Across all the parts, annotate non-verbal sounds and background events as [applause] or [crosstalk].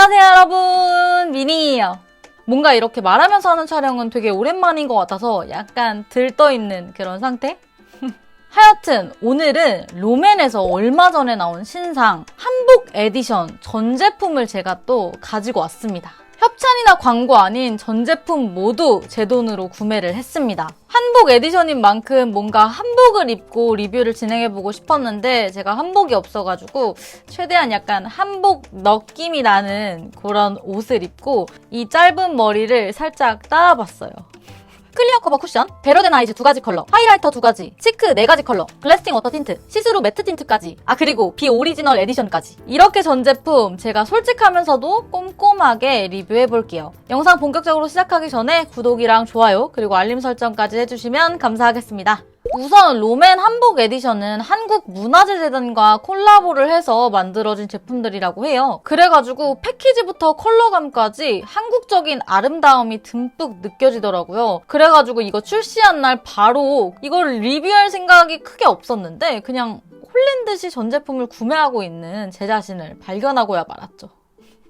안녕하세요 여러분 미니예요 뭔가 이렇게 말하면서 하는 촬영은 되게 오랜만인 것 같아서 약간 들떠있는 그런 상태? [laughs] 하여튼 오늘은 롬앤에서 얼마 전에 나온 신상 한복 에디션 전 제품을 제가 또 가지고 왔습니다. 협찬이나 광고 아닌 전 제품 모두 제 돈으로 구매를 했습니다. 한복 에디션인 만큼 뭔가 한복을 입고 리뷰를 진행해보고 싶었는데 제가 한복이 없어가지고 최대한 약간 한복 느낌이 나는 그런 옷을 입고 이 짧은 머리를 살짝 따라봤어요. 클리어 커버 쿠션, 베러덴 아이즈 두 가지 컬러, 하이라이터 두 가지, 치크 네 가지 컬러, 글래스팅 워터 틴트, 시스루 매트 틴트까지, 아 그리고 비 오리지널 에디션까지. 이렇게 전 제품 제가 솔직하면서도 꼼꼼하게 리뷰해볼게요. 영상 본격적으로 시작하기 전에 구독이랑 좋아요, 그리고 알림 설정까지 해주시면 감사하겠습니다. 우선 롬앤 한복 에디션은 한국문화재재단과 콜라보를 해서 만들어진 제품들이라고 해요. 그래가지고 패키지부터 컬러감까지 한국적인 아름다움이 듬뿍 느껴지더라고요. 그래가지고 이거 출시한 날 바로 이걸 리뷰할 생각이 크게 없었는데 그냥 홀린 듯이 전 제품을 구매하고 있는 제 자신을 발견하고야 말았죠.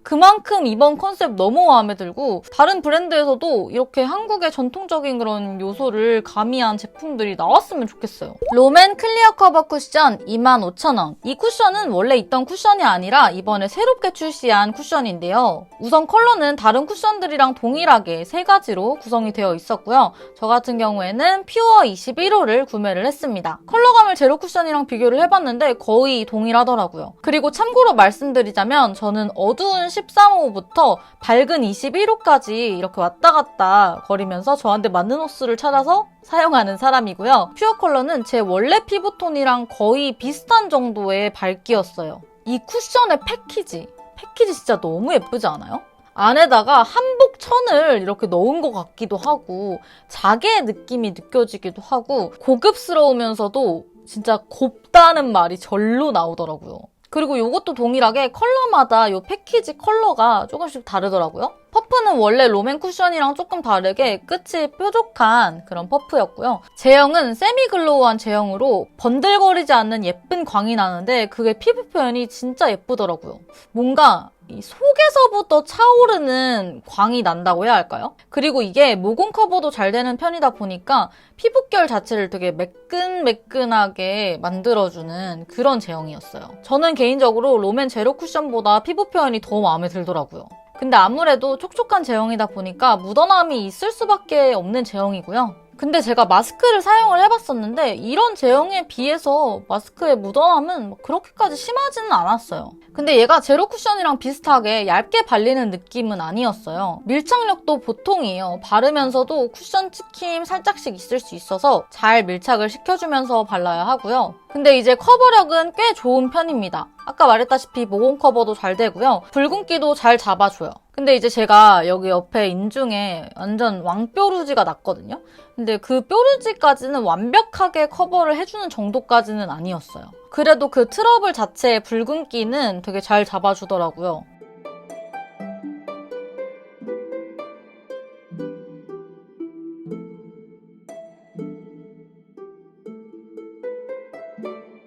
그만큼 이번 컨셉 너무 마음에 들고 다른 브랜드에서도 이렇게 한국의 전통적인 그런 요소를 가미한 제품들이 나왔으면 좋겠어요. 롬앤 클리어 커버 쿠션 25,000원. 이 쿠션은 원래 있던 쿠션이 아니라 이번에 새롭게 출시한 쿠션인데요. 우선 컬러는 다른 쿠션들이랑 동일하게 세 가지로 구성이 되어 있었고요. 저 같은 경우에는 퓨어 21호를 구매를 했습니다. 컬러감을 제로 쿠션이랑 비교를 해봤는데 거의 동일하더라고요. 그리고 참고로 말씀드리자면 저는 어두운 13호부터 밝은 21호까지 이렇게 왔다 갔다 거리면서 저한테 맞는 호수를 찾아서 사용하는 사람이고요. 퓨어 컬러는 제 원래 피부톤이랑 거의 비슷한 정도의 밝기였어요. 이 쿠션의 패키지, 패키지 진짜 너무 예쁘지 않아요? 안에다가 한복 천을 이렇게 넣은 것 같기도 하고 자개 느낌이 느껴지기도 하고 고급스러우면서도 진짜 곱다는 말이 절로 나오더라고요. 그리고 이것도 동일하게 컬러마다 이 패키지 컬러가 조금씩 다르더라고요. 퍼프는 원래 롬앤 쿠션이랑 조금 다르게 끝이 뾰족한 그런 퍼프였고요. 제형은 세미글로우한 제형으로 번들거리지 않는 예쁜 광이 나는데 그게 피부 표현이 진짜 예쁘더라고요. 뭔가 이 속에서부터 차오르는 광이 난다고 해야 할까요? 그리고 이게 모공 커버도 잘 되는 편이다 보니까 피부결 자체를 되게 매끈매끈하게 만들어주는 그런 제형이었어요. 저는 개인적으로 롬앤 제로 쿠션보다 피부 표현이 더 마음에 들더라고요. 근데 아무래도 촉촉한 제형이다 보니까 묻어남이 있을 수밖에 없는 제형이고요. 근데 제가 마스크를 사용을 해봤었는데 이런 제형에 비해서 마스크의 묻어남은 뭐 그렇게까지 심하지는 않았어요. 근데 얘가 제로 쿠션이랑 비슷하게 얇게 발리는 느낌은 아니었어요. 밀착력도 보통이에요. 바르면서도 쿠션 찍힘 살짝씩 있을 수 있어서 잘 밀착을 시켜주면서 발라야 하고요. 근데 이제 커버력은 꽤 좋은 편입니다. 아까 말했다시피 모공 커버도 잘 되고요. 붉은기도 잘 잡아줘요. 근데 이제 제가 여기 옆에 인중에 완전 왕뾰루지가 났거든요. 근데 그 뾰루지까지는 완벽하게 커버를 해주는 정도까지는 아니었어요. 그래도 그 트러블 자체의 붉은기는 되게 잘 잡아주더라고요.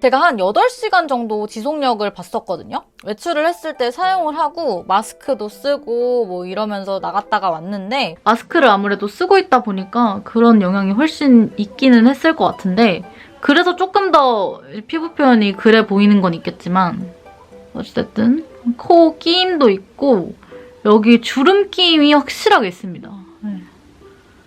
제가 한 8시간 정도 지속력을 봤었거든요. 외출을 했을 때 사용을 하고 마스크도 쓰고 뭐 이러면서 나갔다가 왔는데 마스크를 아무래도 쓰고 있다 보니까 그런 영향이 훨씬 있기는 했을 것 같은데 그래서 조금 더 피부 표현이 그래 보이는 건 있겠지만 어쨌든 코 끼임도 있고 여기 주름 끼임이 확실하게 있습니다.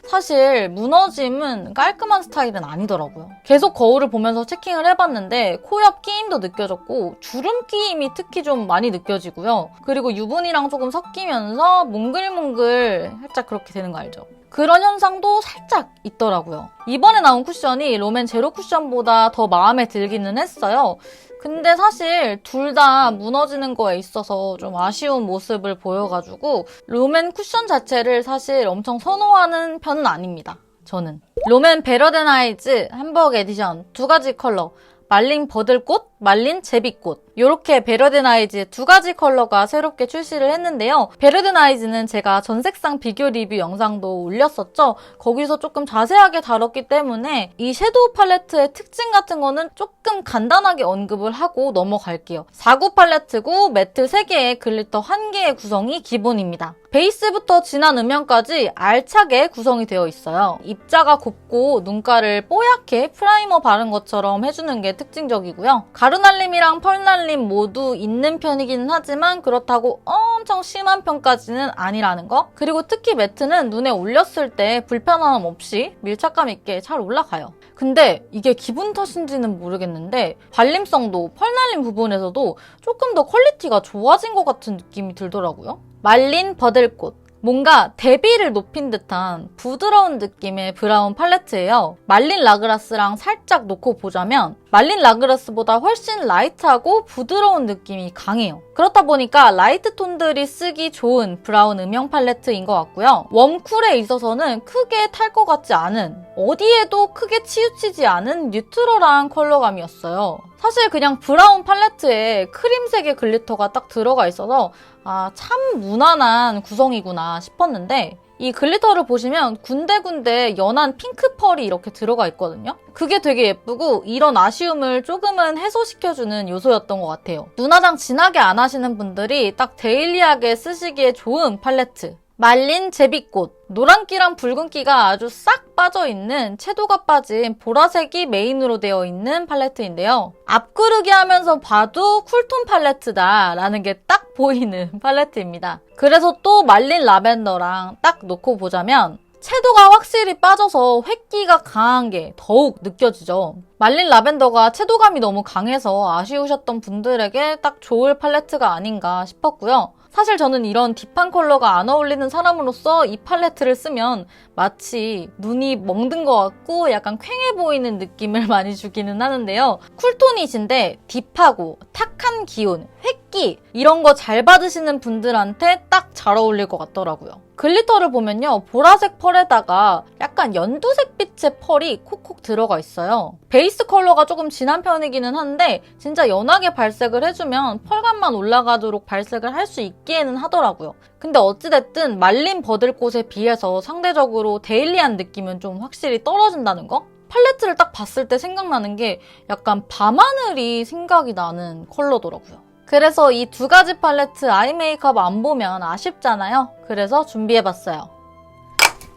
네. 사실 무너짐은 깔끔한 스타일은 아니더라고요. 계속 거울을 보면서 체킹을 해봤는데 코 옆 끼임도 느껴졌고 주름 끼임이 특히 좀 많이 느껴지고요. 그리고 유분이랑 조금 섞이면서 몽글몽글 살짝 그렇게 되는 거 알죠? 그런 현상도 살짝 있더라고요. 이번에 나온 쿠션이 롬앤 제로 쿠션보다 더 마음에 들기는 했어요. 근데 사실 둘 다 무너지는 거에 있어서 좀 아쉬운 모습을 보여가지고 롬앤 쿠션 자체를 사실 엄청 선호하는 편은 아닙니다. 저는. 롬앤 베러덴 아이즈 한복 에디션 두 가지 컬러 말린 버들꽃, 말린 제비꽃 이렇게 베러든 아이즈 두 가지 컬러가 새롭게 출시를 했는데요. 베러든 아이즈는 제가 전색상 비교 리뷰 영상도 올렸었죠. 거기서 조금 자세하게 다뤘기 때문에 이 섀도우 팔레트의 특징 같은 거는 조금 간단하게 언급을 하고 넘어갈게요. 4구 팔레트고 매트 3개에 글리터 1개의 구성이 기본입니다. 베이스부터 진한 음영까지 알차게 구성이 되어 있어요. 입자가 곱고 눈가를 뽀얗게 프라이머 바른 것처럼 해주는 게 특징적이고요. 가루날림이랑 펄날림 모두 있는 편이기는 하지만 그렇다고 엄청 심한 편까지는 아니라는 거. 그리고 특히 매트는 눈에 올렸을 때 불편함 없이 밀착감 있게 잘 올라가요. 근데 이게 기분 탓인지는 모르겠는데 발림성도 펄날림 부분에서도 조금 더 퀄리티가 좋아진 것 같은 느낌이 들더라고요. 말린 버들꽃. 뭔가 대비를 높인 듯한 부드러운 느낌의 브라운 팔레트예요. 말린 라그라스랑 살짝 놓고 보자면 말린 라그라스보다 훨씬 라이트하고 부드러운 느낌이 강해요. 그렇다 보니까 라이트 톤들이 쓰기 좋은 브라운 음영 팔레트인 것 같고요. 웜쿨에 있어서는 크게 탈 것 같지 않은 어디에도 크게 치우치지 않은 뉴트럴한 컬러감이었어요. 사실 그냥 브라운 팔레트에 크림색의 글리터가 딱 들어가 있어서 아, 참 무난한 구성이구나 싶었는데 이 글리터를 보시면 군데군데 연한 핑크 펄이 이렇게 들어가 있거든요. 그게 되게 예쁘고 이런 아쉬움을 조금은 해소시켜주는 요소였던 것 같아요. 눈화장 진하게 안 하시는 분들이 딱 데일리하게 쓰시기에 좋은 팔레트. 말린 제비꽃. 노란기랑 붉은기가 아주 싹 빠져있는 채도가 빠진 보라색이 메인으로 되어 있는 팔레트인데요. 앞구르기 하면서 봐도 쿨톤 팔레트다 라는 게 딱 보이는 [laughs] 팔레트입니다. 그래서 또 말린 라벤더랑 딱 놓고 보자면 채도가 확실히 빠져서 획기가 강한 게 더욱 느껴지죠. 말린 라벤더가 채도감이 너무 강해서 아쉬우셨던 분들에게 딱 좋을 팔레트가 아닌가 싶었고요. 사실 저는 이런 딥한 컬러가 안 어울리는 사람으로서 이 팔레트를 쓰면 마치 눈이 멍든 것 같고 약간 퀭해 보이는 느낌을 [laughs] 많이 주기는 하는데요. 쿨톤이신데 딥하고 탁한 기운, 획 기 이런 거 잘 받으시는 분들한테 딱 잘 어울릴 것 같더라고요. 글리터를 보면요. 보라색 펄에다가 약간 연두색 빛의 펄이 콕콕 들어가 있어요. 베이스 컬러가 조금 진한 편이기는 한데 진짜 연하게 발색을 해주면 펄감만 올라가도록 발색을 할 수 있기에는 하더라고요. 근데 어찌됐든 말린 버들꽃에 비해서 상대적으로 데일리한 느낌은 좀 확실히 떨어진다는 거? 팔레트를 딱 봤을 때 생각나는 게 약간 밤하늘이 생각이 나는 컬러더라고요. 그래서 이 두 가지 팔레트 아이 메이크업 안 보면 아쉽잖아요. 그래서 준비해봤어요.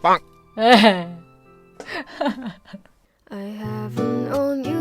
빵! 네. I haven't known you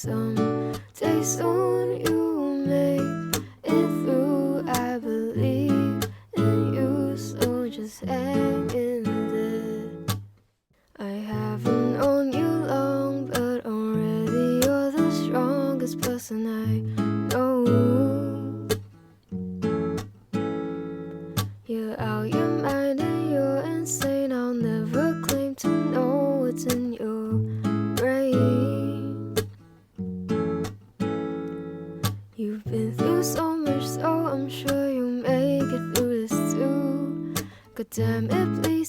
some days. Oh, damn it, please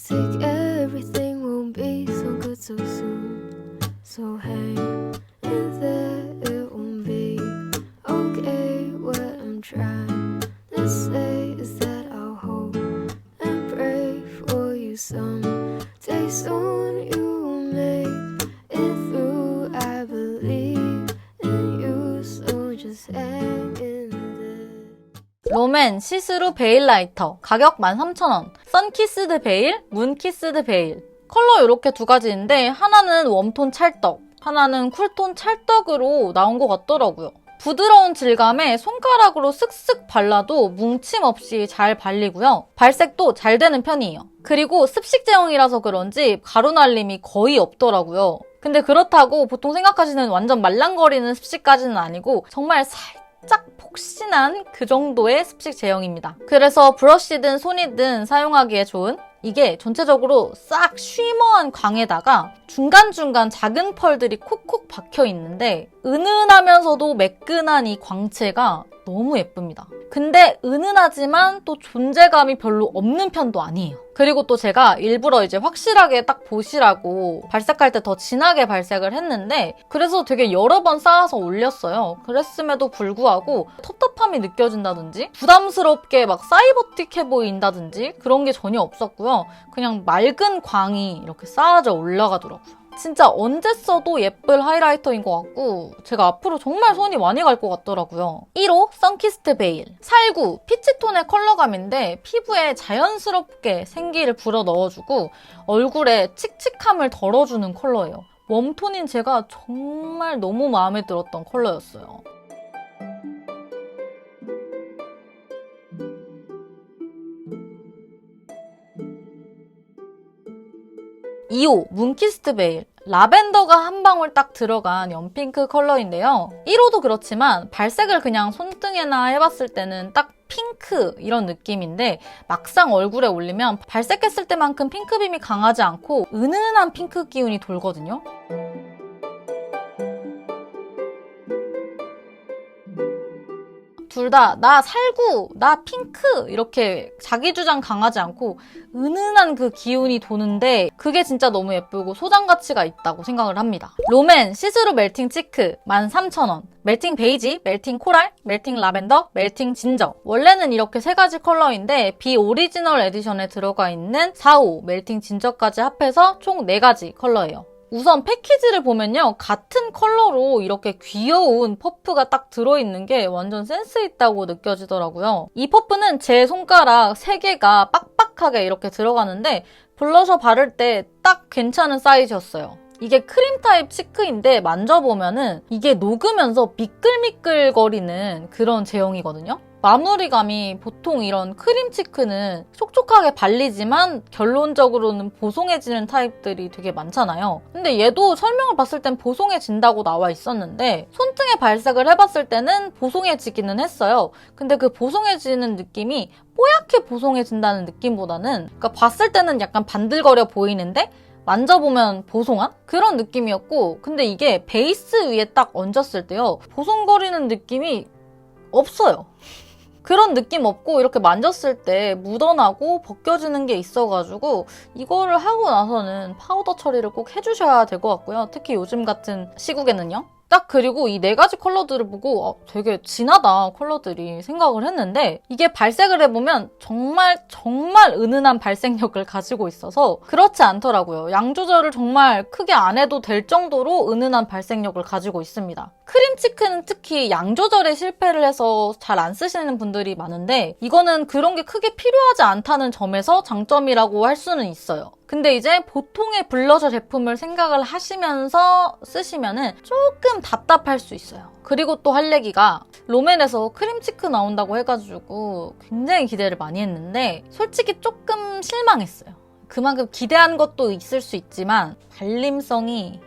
베일 라이터 가격 13,000원 선키스드 베일, 문키스드 베일 컬러 이렇게 두 가지인데 하나는 웜톤 찰떡 하나는 쿨톤 찰떡으로 나온 것 같더라고요 부드러운 질감에 손가락으로 슥슥 발라도 뭉침 없이 잘 발리고요. 발색도 잘 되는 편이에요. 그리고 습식 제형이라서 그런지 가루 날림이 거의 없더라고요. 근데 그렇다고 보통 생각하시는 완전 말랑거리는 습식까지는 아니고 정말 살 짝 폭신한 그 정도의 습식 제형입니다. 그래서 브러쉬든 손이든 사용하기에 좋은 이게 전체적으로 싹 쉬머한 광에다가 중간중간 작은 펄들이 콕콕 박혀 있는데 은은하면서도 매끈한 이 광채가 너무 예쁩니다. 근데 은은하지만 또 존재감이 별로 없는 편도 아니에요. 그리고 또 제가 일부러 이제 확실하게 딱 보시라고 발색할 때 더 진하게 발색을 했는데 그래서 되게 여러 번 쌓아서 올렸어요. 그랬음에도 불구하고 텁텁함이 느껴진다든지 부담스럽게 막 사이버틱해 보인다든지 그런 게 전혀 없었고요. 그냥 맑은 광이 이렇게 쌓아져 올라가더라고요. 진짜 언제 써도 예쁠 하이라이터인 것 같고 제가 앞으로 정말 손이 많이 갈 것 같더라고요. 1호 선키스트 베일 살구 피치톤의 컬러감인데 피부에 자연스럽게 생기를 불어 넣어주고 얼굴에 칙칙함을 덜어주는 컬러예요. 웜톤인 제가 정말 너무 마음에 들었던 컬러였어요. 2호 문키스트 베일 라벤더가 한 방울 딱 들어간 연핑크 컬러인데요. 1호도 그렇지만 발색을 그냥 손등에나 해봤을 때는 딱 핑크 이런 느낌인데 막상 얼굴에 올리면 발색했을 때만큼 핑크빔이 강하지 않고 은은한 핑크 기운이 돌거든요. 둘 다 나 살구, 나 핑크 이렇게 자기 주장 강하지 않고 은은한 그 기운이 도는데 그게 진짜 너무 예쁘고 소장 가치가 있다고 생각을 합니다. 롬앤 시스루 멜팅 치크 13,000원. 멜팅 베이지, 멜팅 코랄, 멜팅 라벤더, 멜팅 진저. 원래는 이렇게 세 가지 컬러인데 비 오리지널 에디션에 들어가 있는 4호 멜팅 진저까지 합해서 총 4가지 컬러예요. 우선 패키지를 보면요. 같은 컬러로 이렇게 귀여운 퍼프가 딱 들어있는 게 완전 센스 있다고 느껴지더라고요. 이 퍼프는 제 손가락 3개가 빡빡하게 이렇게 들어가는데 블러셔 바를 때 딱 괜찮은 사이즈였어요. 이게 크림 타입 치크인데 만져보면은 이게 녹으면서 미끌미끌거리는 그런 제형이거든요. 마무리감이 보통 이런 크림 치크는 촉촉하게 발리지만 결론적으로는 보송해지는 타입들이 되게 많잖아요. 근데 얘도 설명을 봤을 땐 보송해진다고 나와 있었는데 손등에 발색을 해봤을 때는 보송해지기는 했어요. 근데 그 보송해지는 느낌이 뽀얗게 보송해진다는 느낌보다는 그러니까 봤을 때는 약간 반들거려 보이는데 만져보면 보송한 그런 느낌이었고 근데 이게 베이스 위에 딱 얹었을 때요 보송거리는 느낌이 없어요. 그런 느낌 없고 이렇게 만졌을 때 묻어나고 벗겨지는 게 있어가지고 이거를 하고 나서는 파우더 처리를 꼭 해주셔야 될 것 같고요. 특히 요즘 같은 시국에는요. 딱 그리고 이 네 가지 컬러들을 보고 어, 되게 진하다 컬러들이 생각을 했는데 이게 발색을 해보면 정말 정말 은은한 발색력을 가지고 있어서 그렇지 않더라고요. 양 조절을 정말 크게 안 해도 될 정도로 은은한 발색력을 가지고 있습니다. 크림 치크는 특히 양 조절에 실패를 해서 잘 안 쓰시는 분들이 많은데 이거는 그런 게 크게 필요하지 않다는 점에서 장점이라고 할 수는 있어요. 근데 이제 보통의 블러셔 제품을 생각을 하시면서 쓰시면은 조금 답답할 수 있어요. 그리고 또 할 얘기가 롬앤에서 크림치크 나온다고 해가지고 굉장히 기대를 많이 했는데 솔직히 조금 실망했어요. 그만큼 기대한 것도 있을 수 있지만 발림성이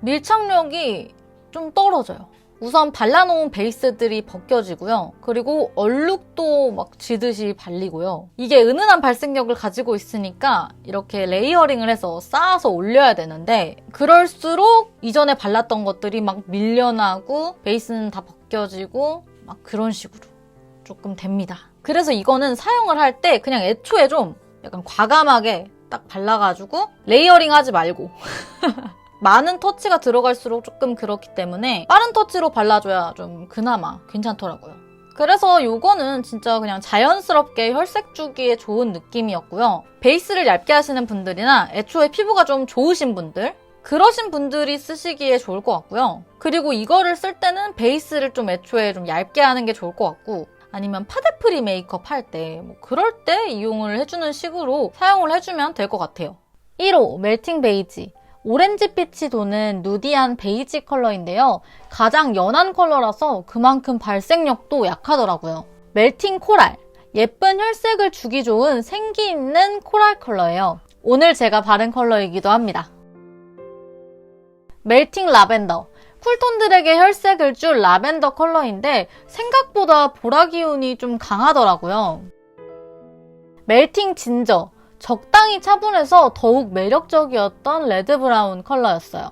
밀착력이 좀 떨어져요. 우선 발라놓은 베이스들이 벗겨지고요. 그리고 얼룩도 막 지듯이 발리고요. 이게 은은한 발색력을 가지고 있으니까 이렇게 레이어링을 해서 쌓아서 올려야 되는데 그럴수록 이전에 발랐던 것들이 막 밀려나고 베이스는 다 벗겨지고 막 그런 식으로 조금 됩니다. 그래서 이거는 사용을 할 때 그냥 애초에 좀 약간 과감하게 딱 발라가지고 레이어링 하지 말고 [laughs] 많은 터치가 들어갈수록 조금 그렇기 때문에 빠른 터치로 발라줘야 좀 그나마 괜찮더라고요. 그래서 요거는 진짜 그냥 자연스럽게 혈색 주기에 좋은 느낌이었고요. 베이스를 얇게 하시는 분들이나 애초에 피부가 좀 좋으신 분들 그러신 분들이 쓰시기에 좋을 것 같고요. 그리고 이거를 쓸 때는 베이스를 좀 애초에 좀 얇게 하는 게 좋을 것 같고 아니면 파데프리 메이크업 할 때 뭐 그럴 때 이용을 해주는 식으로 사용을 해주면 될 것 같아요. 1호 멜팅 베이지 오렌지빛이 도는 누디한 베이지 컬러인데요. 가장 연한 컬러라서 그만큼 발색력도 약하더라고요. 멜팅 코랄. 예쁜 혈색을 주기 좋은 생기 있는 코랄 컬러예요. 오늘 제가 바른 컬러이기도 합니다. 멜팅 라벤더. 쿨톤들에게 혈색을 줄 라벤더 컬러인데 생각보다 보라 기운이 좀 강하더라고요. 멜팅 진저. 적당히 차분해서 더욱 매력적이었던 레드 브라운 컬러였어요.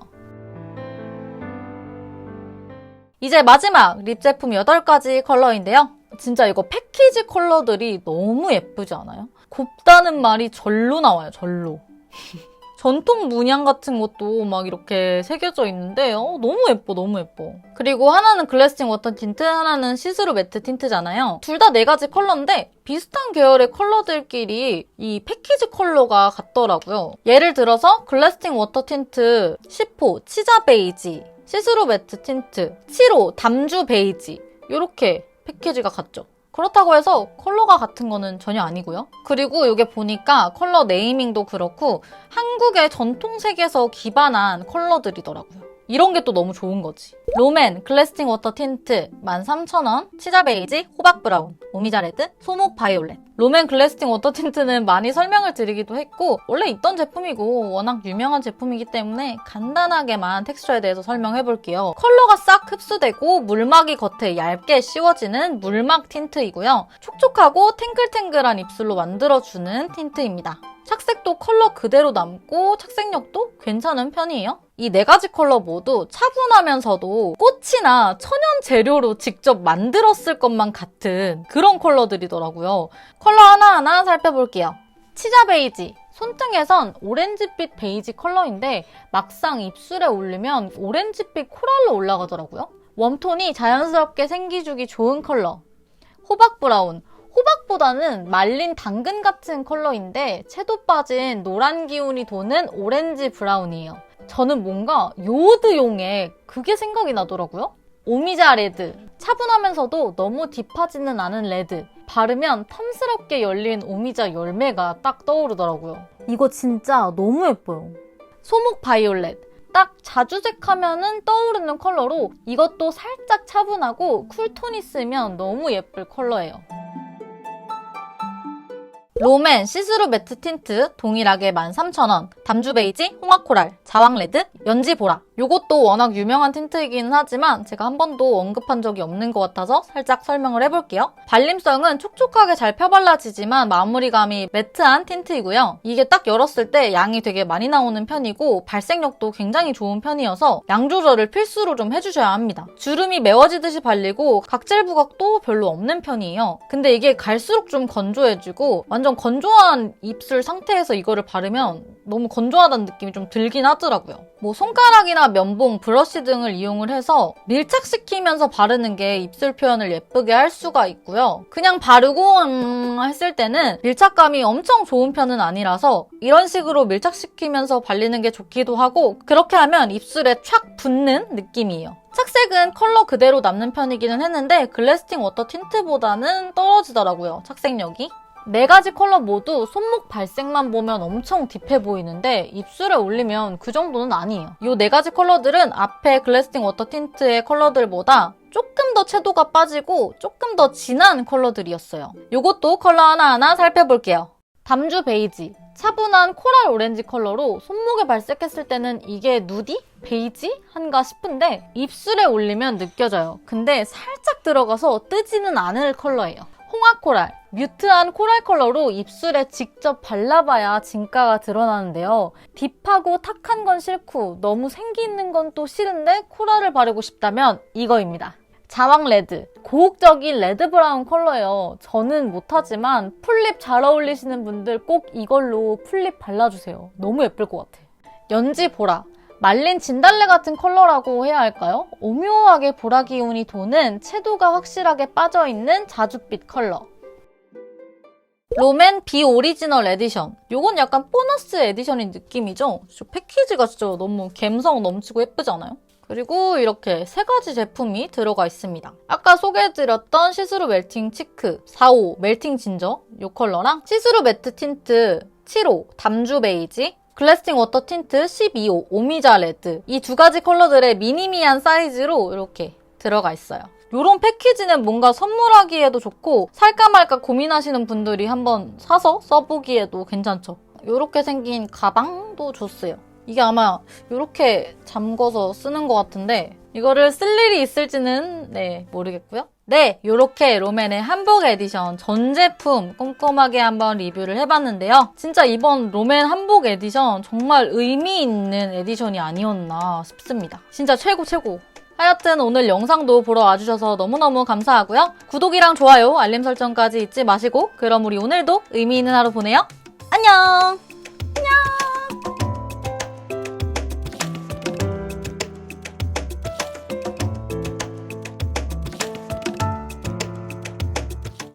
이제 마지막 립 제품 8가지 컬러인데요. 진짜 이거 패키지 컬러들이 너무 예쁘지 않아요? 곱다는 말이 절로 나와요, 절로. 전통 문양 같은 것도 막 이렇게 새겨져 있는데 어, 너무 예뻐 너무 예뻐. 그리고 하나는 글래싱 워터 틴트 하나는 시스루 매트 틴트잖아요. 둘 다 네 가지 컬러인데 비슷한 계열의 컬러들끼리 이 패키지 컬러가 같더라고요. 예를 들어서 글래스팅 워터 틴트 10호 치자 베이지 시스루 매트 틴트 7호 담주 베이지 이렇게 패키지가 같죠 그렇다고 해서 컬러가 같은 거는 전혀 아니고요. 그리고 이게 보니까 컬러 네이밍도 그렇고 한국의 전통색에서 기반한 컬러들이더라고요. 이런 게 또 너무 좋은 거지. 롬앤 글래스팅 워터 틴트 13,000원, 치자 베이지, 호박 브라운, 오미자 레드, 소목 바이올렛. 롬앤 글래스팅 워터 틴트는 많이 설명을 드리기도 했고 원래 있던 제품이고 워낙 유명한 제품이기 때문에 간단하게만 텍스처에 대해서 설명해 볼게요. 컬러가 싹 흡수되고 물막이 겉에 얇게 씌워지는 물막 틴트이고요. 촉촉하고 탱글탱글한 입술로 만들어주는 틴트입니다. 착색도 컬러 그대로 남고 착색력도 괜찮은 편이에요. 이 네 가지 컬러 모두 차분하면서도 꽃이나 천연 재료로 직접 만들었을 것만 같은 그런 컬러들이더라고요. 컬러 하나하나 살펴볼게요. 치자 베이지. 손등에선 오렌지빛 베이지 컬러인데 막상 입술에 올리면 오렌지빛 코랄로 올라가더라고요. 웜톤이 자연스럽게 생기주기 좋은 컬러. 호박 브라운. 호박보다는 말린 당근 같은 컬러인데 채도 빠진 노란 기운이 도는 오렌지 브라운이에요. 저는 뭔가 요드용에 그게 생각이 나더라고요. 오미자 레드. 차분하면서도 너무 딥하지는 않은 레드. 바르면 탐스럽게 열린 오미자 열매가 딱 떠오르더라고요. 이거 진짜 너무 예뻐요. 소목 바이올렛. 딱 자주색 하면은 떠오르는 컬러로 이것도 살짝 차분하고 쿨톤이 쓰면 너무 예쁠 컬러예요. 롬앤 시스루 매트 틴트 동일하게 13,000원 담주 베이지, 홍화 코랄, 자왕 레드, 연지 보라 요것도 워낙 유명한 틴트이기는 하지만 제가 한 번도 언급한 적이 없는 것 같아서 살짝 설명을 해볼게요. 발림성은 촉촉하게 잘 펴발라지지만 마무리감이 매트한 틴트이고요. 이게 딱 열었을 때 양이 되게 많이 나오는 편이고 발색력도 굉장히 좋은 편이어서 양 조절을 필수로 좀 해주셔야 합니다. 주름이 메워지듯이 발리고 각질 부각도 별로 없는 편이에요. 근데 이게 갈수록 좀 건조해지고 완전 건조한 입술 상태에서 이거를 바르면 너무 건조하다는 느낌이 좀 들긴 하더라고요. 뭐 손가락이나 면봉, 브러쉬 등을 이용을 해서 밀착시키면서 바르는 게 입술 표현을 예쁘게 할 수가 있고요. 그냥 바르고 음 했을 때는 밀착감이 엄청 좋은 편은 아니라서 이런 식으로 밀착시키면서 발리는 게 좋기도 하고 그렇게 하면 입술에 촥 붙는 느낌이에요. 착색은 컬러 그대로 남는 편이기는 했는데 글래스팅 워터 틴트보다는 떨어지더라고요. 착색력이. 네 가지 컬러 모두 손목 발색만 보면 엄청 딥해 보이는데 입술에 올리면 그 정도는 아니에요. 이 네 가지 컬러들은 앞에 글래스팅 워터 틴트의 컬러들보다 조금 더 채도가 빠지고 조금 더 진한 컬러들이었어요. 이것도 컬러 하나하나 살펴볼게요. 담주 베이지. 차분한 코랄 오렌지 컬러로 손목에 발색했을 때는 이게 누디? 베이지? 한가 싶은데 입술에 올리면 느껴져요. 근데 살짝 들어가서 뜨지는 않을 컬러예요. 홍화 코랄. 뮤트한 코랄 컬러로 입술에 직접 발라봐야 진가가 드러나는데요. 딥하고 탁한 건 싫고 너무 생기 있는 건 또 싫은데 코랄을 바르고 싶다면 이거입니다. 자왕 레드. 고혹적인 레드 브라운 컬러예요. 저는 못하지만 풀립 잘 어울리시는 분들 꼭 이걸로 풀립 발라주세요. 너무 예쁠 것 같아. 연지 보라. 말린 진달래 같은 컬러라고 해야 할까요? 오묘하게 보라 기운이 도는 채도가 확실하게 빠져있는 자줏빛 컬러. 롬앤 비 오리지널 에디션. 요건 약간 보너스 에디션인 느낌이죠? 저 패키지가 진짜 너무 감성 넘치고 예쁘잖아요? 그리고 이렇게 세 가지 제품이 들어가 있습니다. 아까 소개해드렸던 시스루 멜팅 치크 4호 멜팅 진저 요 컬러랑 시스루 매트 틴트 7호 담주 베이지 글래스팅 워터 틴트 12호 오미자 레드 이 두 가지 컬러들의 미니미한 사이즈로 이렇게 들어가 있어요. 이런 패키지는 뭔가 선물하기에도 좋고 살까 말까 고민하시는 분들이 한번 사서 써보기에도 괜찮죠. 이렇게 생긴 가방도 좋어요. 이게 아마 이렇게 잠궈서 쓰는 것 같은데 이거를 쓸 일이 있을지는 네 모르겠고요. 네, 이렇게 롬앤의 한복 에디션 전 제품 꼼꼼하게 한번 리뷰를 해봤는데요. 진짜 이번 롬앤 한복 에디션 정말 의미 있는 에디션이 아니었나 싶습니다. 진짜 최고 최고. 하여튼 오늘 영상도 보러 와주셔서 너무너무 감사하고요. 구독이랑 좋아요, 알림 설정까지 잊지 마시고 그럼 우리 오늘도 의미 있는 하루 보내요. 안녕!